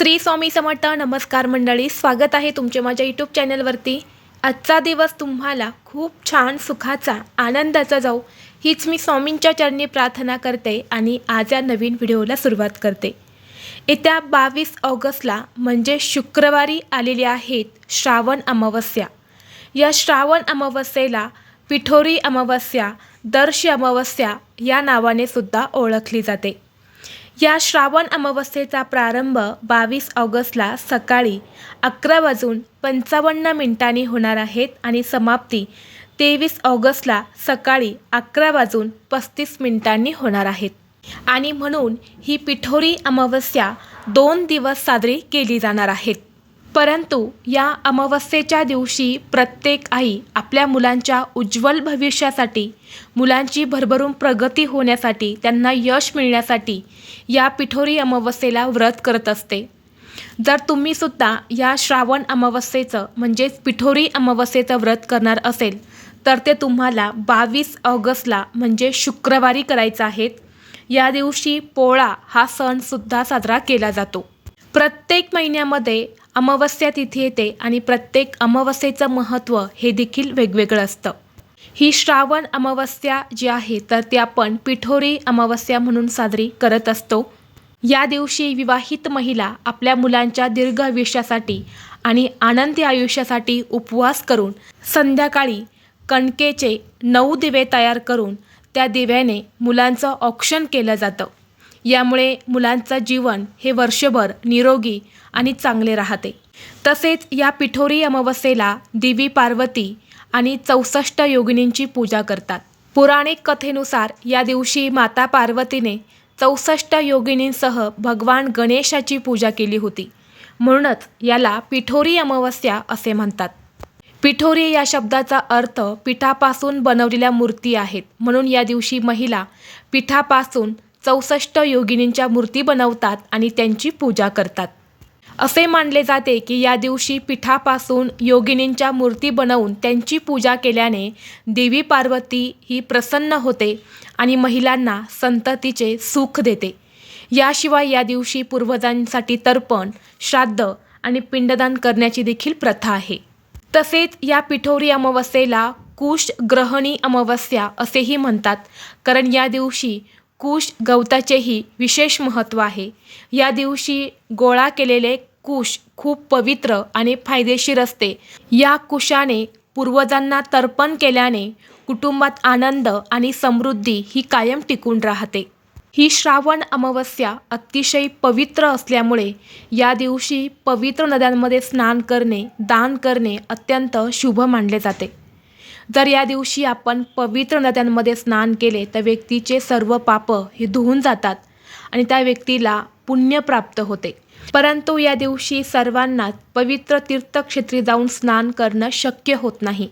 श्री स्वामी समर्थ नमस्कार मंडळी स्वागत आहे तुमचे माझ्या यूट्यूब चॅनलवरती आजचा दिवस तुम्हाला खूप छान सुखाचा आनंदाचा जाऊ हीच मी स्वामींच्या चरणी प्रार्थना करते आणि आज या नवीन व्हिडिओला सुरुवात करते. येत्या बावीस ऑगस्टला म्हणजे शुक्रवारी आलेल्या आहेत श्रावण अमावस्या. या श्रावण अमावस्येला पिठोरी अमावस्या दर्श अमावस्या या नावाने सुद्धा ओळखली जाते. या श्रावण अमावस्येचा प्रारंभ बावीस ऑगस्टला सकाळी अकरा वाजून पंचावन्न मिनिटांनी होणार आहेत आणि समाप्ती तेवीस ऑगस्टला सकाळी अकरा वाजून पस्तीस मिनिटांनी होणार आहेत. आणि म्हणून ही पिठोरी अमावस्या दोन दिवस साजरी केली जाणार आहेत परंतु या अमावस्येच्या दिवशी प्रत्येक आई आपल्या मुलांच्या उज्ज्वल भविष्यासाठी मुलांची भरभरून प्रगती होण्यासाठी त्यांना यश मिळण्यासाठी या पिठोरी अमावस्येला व्रत करत असते. जर तुम्ही सुद्धा या श्रावण अमावस्येचं म्हणजेच पिठोरी अमावस्येचं व्रत करणार असेल तर ते तुम्हाला बावीस ऑगस्टला म्हणजे शुक्रवारी करायचं आहेत. या दिवशी पोळा हा सणसुद्धा साजरा केला जातो. प्रत्येक महिन्यामध्ये अमावस्या तिथी येते आणि प्रत्येक अमावस्येचं महत्त्व हे देखील वेगवेगळं असतं. ही श्रावण अमावस्या जी आहे तर ती आपण पिठोरी अमावस्या म्हणून साजरी करत असतो. या दिवशी विवाहित महिला आपल्या मुलांच्या दीर्घ आयुष्यासाठी आणि आनंदी आयुष्यासाठी उपवास करून संध्याकाळी कणकेचे नऊ दिवे तयार करून त्या दिव्याने मुलांचं औक्षण केलं जातं. यामुळे मुलांचं जीवन हे वर्षभर निरोगी आणि चांगले राहते. तसेच या पिठोरी अमावस्येला देवी पार्वती आणि चौसष्ट योगिनींची पूजा करतात. पुराणिक कथेनुसार या दिवशी माता पार्वतीने चौसष्ट योगिनींसह भगवान गणेशाची पूजा केली होती. म्हणूनच याला पिठोरी अमावस्या असे म्हणतात. पिठोरी या शब्दाचा अर्थ पिठापासून बनवलेल्या मूर्ती आहेत. म्हणून या दिवशी महिला पिठापासून चौसष्ट योगिनींच्या मूर्ती बनवतात आणि त्यांची पूजा करतात. असे मानले जाते की या दिवशी पिठापासून योगिनींच्या मूर्ती बनवून त्यांची पूजा केल्याने देवी पार्वती ही प्रसन्न होते आणि महिलांना संततीचे सुख देते. याशिवाय या दिवशी पूर्वजांसाठी तर्पण श्राद्ध आणि पिंडदान करण्याची देखील प्रथा आहे. तसेच या पिठोरी अमावस्येला कुश ग्रहणी अमावस्या असेही म्हणतात कारण या दिवशी कुश गवताचेही विशेष महत्त्व आहे. या दिवशी गोळा केलेले कुश खूप पवित्र आणि फायदेशीर असते. या कुशाने पूर्वजांना तर्पण केल्याने कुटुंबात आनंद आणि समृद्धी ही कायम टिकून राहते. ही श्रावण अमावस्या अतिशय पवित्र असल्यामुळे या दिवशी पवित्र नद्यांमध्ये स्नान करणे दान करणे अत्यंत शुभ मानले जाते. जर या दिवशी आपण पवित्र नद्यांमध्ये स्नान केले तर व्यक्तीचे सर्व पापं हे धुवून जातात आणि त्या व्यक्तीला पुण्य प्राप्त होते. परंतु या दिवशी सर्वांनाच पवित्र तीर्थक्षेत्री जाऊन स्नान करणं शक्य होत नाही.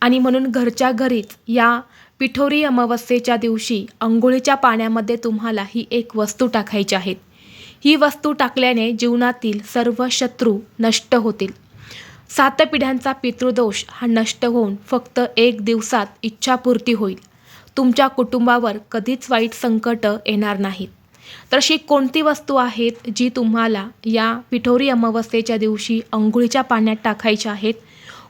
आणि म्हणून घरच्या घरीच या पिठोरी अमावस्येच्या दिवशी अंघोळीच्या पाण्यामध्ये तुम्हाला ही एक वस्तू टाकायची आहेत ही वस्तू टाकल्याने जीवनातील सर्व शत्रू नष्ट होतील. सात पिढ्यांचा पितृदोष हा नष्ट होऊन फक्त एक दिवसात इच्छापूर्ती होईल. तुमच्या कुटुंबावर कधीच वाईट संकट येणार नाहीत. तर अशी कोणती वस्तू आहेत जी तुम्हाला या पिठोरी अमावस्येच्या दिवशी अंघोळीच्या पाण्यात टाकायच्या आहेत?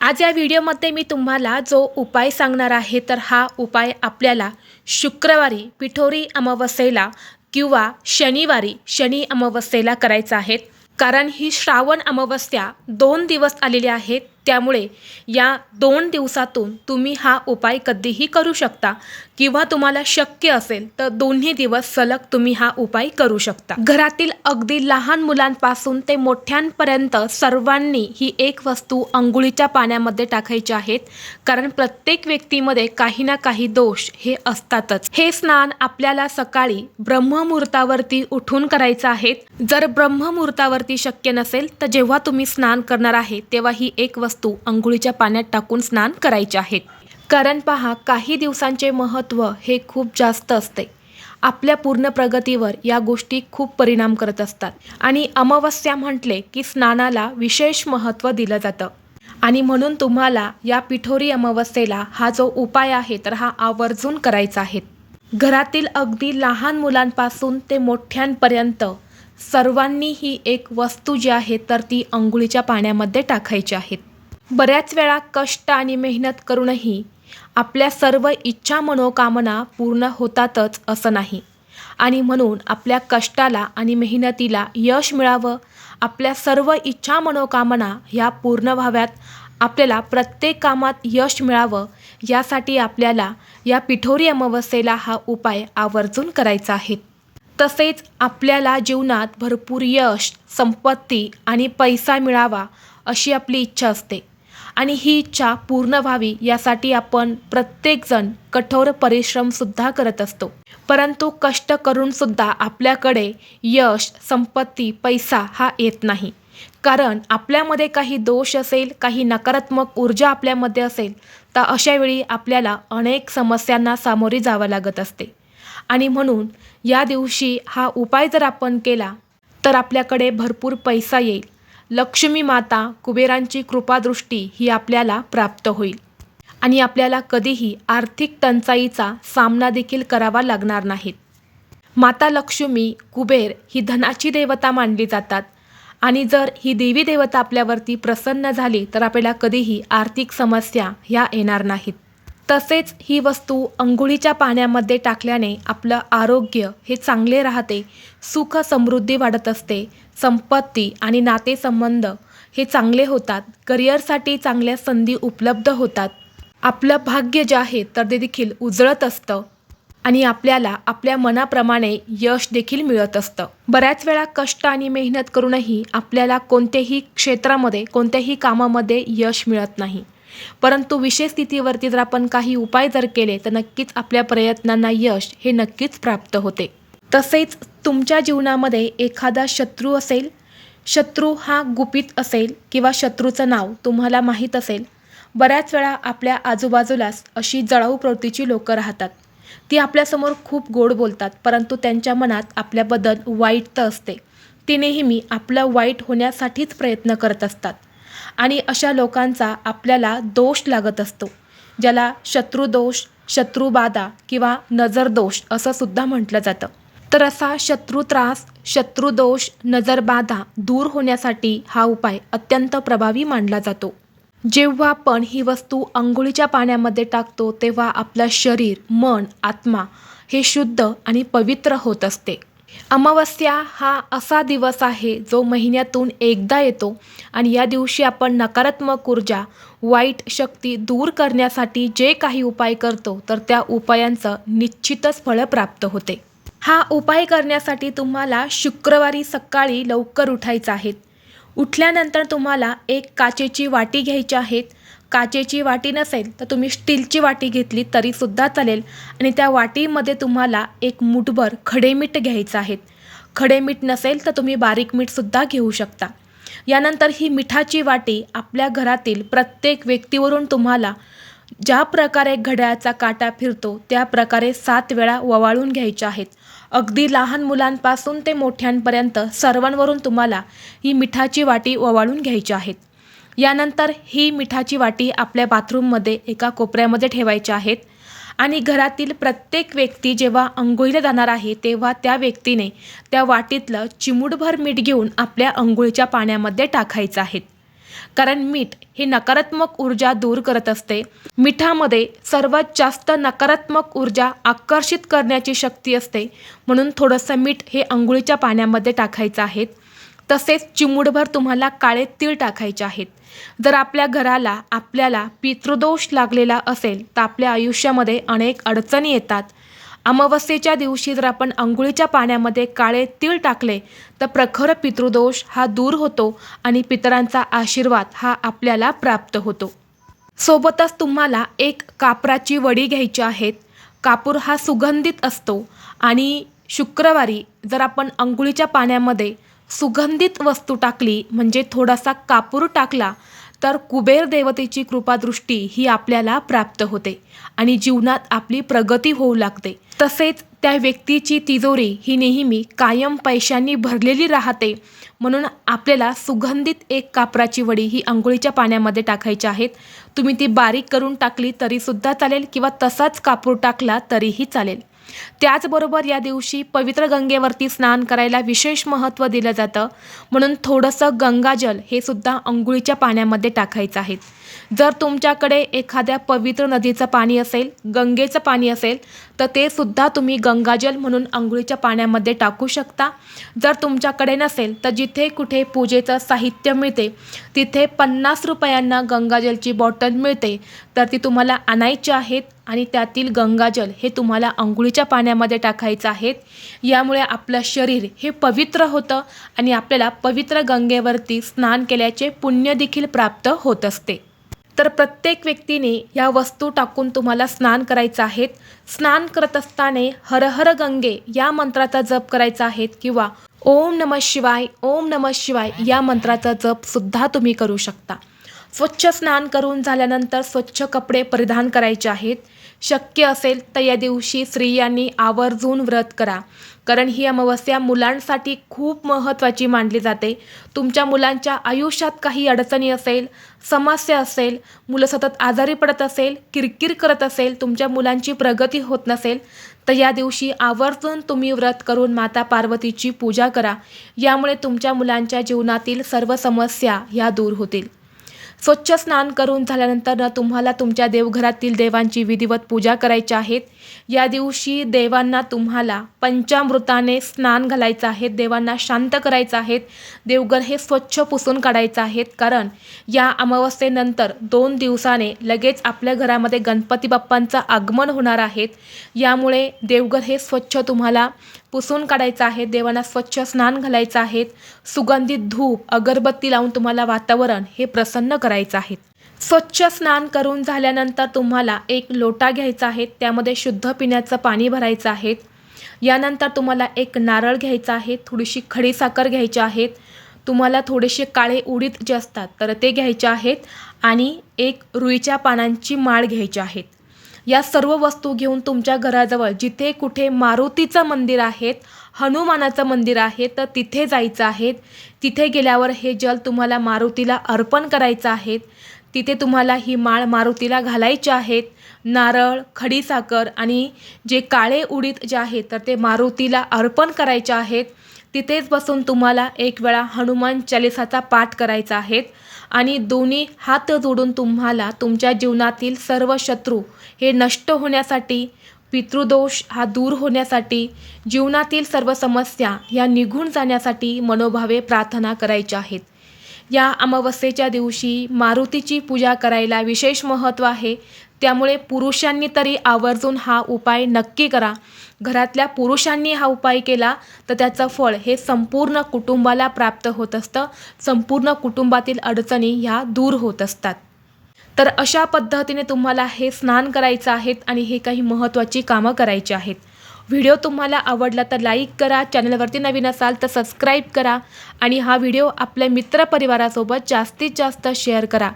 आज या व्हिडिओमध्ये मी तुम्हाला जो उपाय सांगणार आहे तर हा उपाय आपल्याला शुक्रवारी पिठोरी अमावस्येला किंवा शनिवारी शनी अमावस्येला करायचा आहे. कारण ही श्रावण अमावस्या दोन दिवस आलेली आहेत. त्यामुळे या दोन दिवसातून तुम्ही हा उपाय कधीही करू शकता किंवा तुम्हाला शक्य असेल तर दोन्ही दिवस सलग तुम्ही हा उपाय करू शकता. घरातील अगदी लहान मुलांपासून ते मोठ्यांपर्यंत सर्वांनी ही एक वस्तू अंघोळीच्या पाण्यामध्ये टाकायची आहेत कारण प्रत्येक व्यक्तीमध्ये काही ना काही दोष हे असतातच. हे स्नान आपल्याला सकाळी ब्रह्ममुहूर्तावरती उठून करायचं आहे. जर ब्रह्ममुहूर्तावरती शक्य नसेल तर जेव्हा तुम्ही स्नान करणार आहे तेव्हा ही एक वस्तू वस्तू अंघोळीच्या पाण्यात टाकून स्नान करायचे आहेत. कारण पहा काही दिवसांचे महत्त्व हे खूप जास्त असते. आपल्या पूर्ण प्रगतीवर या गोष्टी खूप परिणाम करत असतात. आणि अमावस्या म्हटले की स्नानाला विशेष महत्त्व दिलं जातं. आणि म्हणून तुम्हाला या पिठोरी अमावस्येला हा जो उपाय आहे तर हा आवर्जून करायचा आहे. घरातील अगदी लहान मुलांपासून ते मोठ्यांपर्यंत सर्वांनी ही एक वस्तू जी आहे तर ती अंघोळीच्या पाण्यामध्ये टाकायची आहेत बऱ्याच वेळा कष्ट आणि मेहनत करूनही आपल्या सर्व इच्छा मनोकामना पूर्ण होतातच असं नाही. आणि म्हणून आपल्या कष्टाला आणि मेहनतीला यश मिळावं आपल्या सर्व इच्छा मनोकामना ह्या पूर्ण व्हाव्यात आपल्याला प्रत्येक कामात यश मिळावं यासाठी आपल्याला या पिठोरी अमावस्येला हा उपाय आवर्जून करायचा आहे. तसेच आपल्याला जीवनात भरपूर यश संपत्ती आणि पैसा मिळावा अशी आपली इच्छा असते. आणि ही इच्छा पूर्ण व्हावी यासाठी आपण प्रत्येकजण कठोर परिश्रमसुद्धा करत असतो. परंतु कष्ट करूनसुद्धा आपल्याकडे यश संपत्ती पैसा हा येत नाही. कारण आपल्यामध्ये काही दोष असेल काही नकारात्मक ऊर्जा आपल्यामध्ये असेल तर अशावेळी आपल्याला अनेक समस्यांना सामोरे जावं लागत असते. आणि म्हणून या दिवशी हा उपाय जर आपण केला तर आपल्याकडे भरपूर पैसा येईल. लक्ष्मी माता कुबेरांची कृपादृष्टी ही आपल्याला प्राप्त होईल. आणि आपल्याला कधीही आर्थिक टंचाईचा सामना देखील करावा लागणार नाहीत माता लक्ष्मी कुबेर ही धनाची देवता मानली जातात. आणि जर ही देवी देवता आपल्यावरती प्रसन्न झाली तर आपल्याला कधीही आर्थिक समस्या ह्या येणार नाहीत. तसेच ही वस्तू अंघोळीच्या पाण्यामध्ये टाकल्याने आपलं आरोग्य हे चांगले राहते सुख समृद्धी वाढत असते संपत्ती आणि नातेसंबंध हे चांगले होतात करिअरसाठी चांगल्या संधी उपलब्ध होतात. आपलं भाग्य जे आहे तर ते देखील उजळत असतं आणि आपल्याला आपल्या मनाप्रमाणे यश देखील मिळत असतं. बऱ्याच वेळा कष्ट आणि मेहनत करूनही आपल्याला कोणत्याही क्षेत्रामध्ये कोणत्याही कामामध्ये यश मिळत नाही. परंतु विशेष स्थितीवरती जर आपण काही उपाय जर केले तर नक्कीच आपल्या प्रयत्नांना यश हे नक्कीच प्राप्त होते. तसेच तुमच्या जीवनामध्ये एखादा शत्रू असेल शत्रू हा गुपित असेल किंवा शत्रूचं नाव तुम्हाला माहीत असेल बऱ्याच वेळा आपल्या आजूबाजूलाच अशी जळाऊ प्रवृत्तीची लोकं राहतात. ती आपल्यासमोर खूप गोड बोलतात परंतु त्यांच्या मनात आपल्याबद्दल वाईट तर असते. ती नेहमी आपलं वाईट होण्यासाठीच प्रयत्न करत असतात. आणि अशा लोकांचा आपल्याला दोष लागत असतो ज्याला शत्रुदोष शत्रुबाधा किंवा नजरदोष असं सुद्धा म्हटलं जातं. तर असा शत्रू त्रास शत्रुदोष नजरबाधा दूर होण्यासाठी हा उपाय अत्यंत प्रभावी मानला जातो. जेव्हा आपण ही वस्तू अंघोळीच्या पाण्यामध्ये टाकतो तेव्हा आपलं शरीर मन आत्मा हे शुद्ध आणि पवित्र होत असते. अमावस्या हा असा दिवस आहे जो महिन्यातून एकदा येतो आणि या दिवशी आपण नकारात्मक ऊर्जा वाईट शक्ती दूर करण्यासाठी जे काही उपाय करतो तर त्या उपायांचं निश्चितच फळं प्राप्त होते. हा उपाय करण्यासाठी तुम्हाला शुक्रवारी सकाळी लवकर उठायचं आहे. उठल्यानंतर तुम्हाला एक काचेची वाटी घ्यायची आहेत काचेची वाटी नसेल तर तुम्ही स्टीलची वाटी घेतली तरीसुद्धा चालेल. आणि त्या वाटीमध्ये तुम्हाला एक मुठभर खडे मीठ घ्यायचं आहे. खडे मीठ नसेल तर तुम्ही बारीक मीठसुद्धा घेऊ शकता. यानंतर ही मिठाची वाटी आपल्या घरातील प्रत्येक व्यक्तीवरून तुम्हाला ज्या प्रकारे घड्याळाचा काटा फिरतो त्या प्रकारे सात वेळा ववाळून घ्यायच्या आहेत. अगदी लहान मुलांपासून ते मोठ्यांपर्यंत सर्वांवरून तुम्हाला ही मिठाची वाटी ववाळून घ्यायची आहेत. यानंतर ही मिठाची वाटी आपल्या बाथरूममध्ये एका कोपऱ्यामध्ये ठेवायच्या आहेत. आणि घरातील प्रत्येक व्यक्ती जेव्हा अंघोळीला जाणार आहे तेव्हा त्या व्यक्तीने त्या वाटीतलं चिमूटभर मीठ घेऊन आपल्या अंघोळीच्या पाण्यामध्ये टाकायचं आहे. कारण मीठ हे नकारात्मक ऊर्जा दूर करत असते. मिठामध्ये सर्वात जास्त नकारात्मक ऊर्जा आकर्षित करण्याची शक्ती असते. म्हणून थोडंसं मीठ हे अंघोळीच्या पाण्यामध्ये टाकायचं आहे. तसेच चिमूटभर तुम्हाला काळे तीळ टाकायचे आहेत. जर आपल्या घराला आपल्याला पितृदोष लागलेला असेल तर आपल्या आयुष्यामध्ये अनेक अडचणी येतात. अमावस्येच्या दिवशी जर आपण अंघोळीच्या पाण्यामध्ये काळे तीळ टाकले तर प्रखर पितृदोष हा दूर होतो आणि पितरांचा आशीर्वाद हा आपल्याला प्राप्त होतो. सोबतच तुम्हाला एक कापराची वडी घ्यायची आहेत. कापूर हा सुगंधित असतो आणि शुक्रवारी जर आपण अंघोळीच्या पाण्यामध्ये सुगंधित वस्तू टाकली म्हणजे थोडासा कापूर टाकला तर कुबेर देवतेची कृपादृष्टी ही आपल्याला प्राप्त होते आणि जीवनात आपली प्रगती होऊ लागते. तसेच त्या व्यक्तीची तिजोरी ही नेहमी कायम पैशांनी भरलेली राहते म्हणून आपल्याला सुगंधित एक कापराची वडी ही आंघोळीच्या पाण्यामध्ये टाकायची आहेत. तुम्ही ती बारीक करून टाकली तरीसुद्धा चालेल किंवा तसाच कापूर टाकला तरीही चालेल. त्याचबरोबर या दिवशी पवित्र गंगेवरती स्नान करायला विशेष महत्त्व दिलं जातं. म्हणून थोडंसं गंगाजल हे सुद्धा अंघोळीच्या पाण्यामध्ये टाकायचं आहे. जर तुमच्याकडे एखाद्या पवित्र नदीचं पाणी असेल गंगेचं पाणी असेल तर ते सुद्धा तुम्ही गंगाजल म्हणून अंघोळीच्या पाण्यामध्ये टाकू शकता. जर तुमच्याकडे नसेल तर जिथे कुठे पूजेचं साहित्य मिळते तिथे पन्नास रुपयांना गंगाजलची बॉटल मिळते. तर ती तुम्हाला आणायची आहेत आणि त्यातील गंगाजल हे तुम्हाला अंघोळीच्या पाण्यामध्ये टाकायचं आहेत यामुळे आपलं शरीर हे पवित्र होतं आणि आपल्याला पवित्र गंगेवरती स्नान केल्याचे पुण्य देखील प्राप्त होत असते. तर प्रत्येक व्यक्तीने या वस्तू टाकून तुम्हाला स्नान करायचं आहेत. स्नान करत असताना हर हर गंगे या मंत्राचा जप करायचा आहे किंवा ओम नम शिवाय ओम नम शिवाय या मंत्राचा जप सुद्धा तुम्ही करू शकता. स्वच्छ स्नान करून झाल्यानंतर स्वच्छ कपडे परिधान करायचे आहेत. शक्य असेल तर या दिवशी स्त्रियांनी आवर्जून व्रत करा. कारण ही अमावस्या मुलांसाठी खूप महत्त्वाची मानली जाते. तुमच्या मुलांच्या आयुष्यात काही अडचणी असेल समस्या असेल मुलं सतत आजारी पडत असेल किरकिर करत असेल तुमच्या मुलांची प्रगती होत नसेल तर या दिवशी आवर्जून तुम्ही व्रत करून माता पार्वतीची पूजा करा. यामुळे तुमच्या मुलांच्या जीवनातील सर्व समस्या ह्या दूर होतील. स्वच्छ स्नान करून झाल्यानंतर ना तुम्हाला तुमच्या देवघरातील देवांची विधिवत पूजा करायची आहेत. या दिवशी देवांना तुम्हाला पंचामृताने स्नान घालायचं आहे. देवांना शांत करायचं आहेत देवघर हे स्वच्छ पुसून काढायचं आहेत कारण या अमावस्येनंतर दोन दिवसाने लगेच आपल्या घरामध्ये गणपती बाप्पांचं आगमन होणार आहेत यामुळे देवघर हे स्वच्छ तुम्हाला पुसून काढायचं आहे देवांना स्वच्छ स्नान घालायचं आहे सुगंधित धूप अगरबत्ती लावून तुम्हाला वातावरण हे प्रसन्न करायचं आहे. स्वच्छ स्नान करून झाल्यानंतर तुम्हाला एक लोटा घ्यायचा आहे त्यामध्ये शुद्ध पिण्याचं पाणी भरायचं आहे. यानंतर तुम्हाला एक नारळ घ्यायचा आहे थोडीशी खडीसाखर घ्यायची आहेत तुम्हाला थोडेसे काळे उडीद जे असतात तर ते घ्यायचे आहेत आणि एक रुईच्या पानांची माळ घ्यायची आहेत या सर्व वस्तू घेऊन तुमच्या घराजवळ जिथे कुठे मारुतीचं मंदिर आहेत हनुमानाचं मंदिर आहे तर तिथे जायचं आहे. तिथे गेल्यावर हे जल तुम्हाला मारुतीला अर्पण करायचं आहे. तिथे तुम्हाला ही माळ मारुतीला घालायची आहेत नारळ खडीसाखर आणि जे काळे उडीद जे आहेत तर ते मारुतीला अर्पण करायचे आहेत. तिथेच बसून तुम्हाला एक वेळा हनुमान चालिसाचा पाठ करायचा आहे. आणि दोन्ही हात जोडून तुम्हाला तुमच्या जीवनातील सर्व शत्रू हे नष्ट होण्यासाठी पितृदोष हा दूर होण्यासाठी जीवनातील सर्व समस्या या निघून जाण्यासाठी मनोभावे प्रार्थना करायच्या आहेत. या अमावस्येच्या दिवशी मारुतीची पूजा करायला विशेष महत्त्व आहे. त्यामुळे पुरुषांनी तरी आवर्जून हा उपाय नक्की करा. घरातल्या पुरुषांनी हा उपाय केला तर त्याचं फळ हे संपूर्ण कुटुंबाला प्राप्त होत असतं. संपूर्ण कुटुंबातील अडचणी ह्या दूर होत असतात. तर अशा पद्धतीने तुम्हाला हे स्नान करायचं आहेत आणि हे काही महत्त्वाची कामं करायची आहेत. व्हिडिओ तुम्हाला आवडला तर लाईक करा चॅनलवरती नवीन असाल तर सबस्क्राईब करा आणि हा व्हिडिओ आपल्या मित्रपरिवारासोबत जास्तीत जास्त शेअर करा.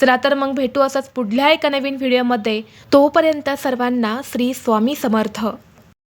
चला तर मग भेटू असंच पुढल्या एका नवीन व्हिडिओमध्ये. तोपर्यंत सर्वांना श्री स्वामी समर्थ.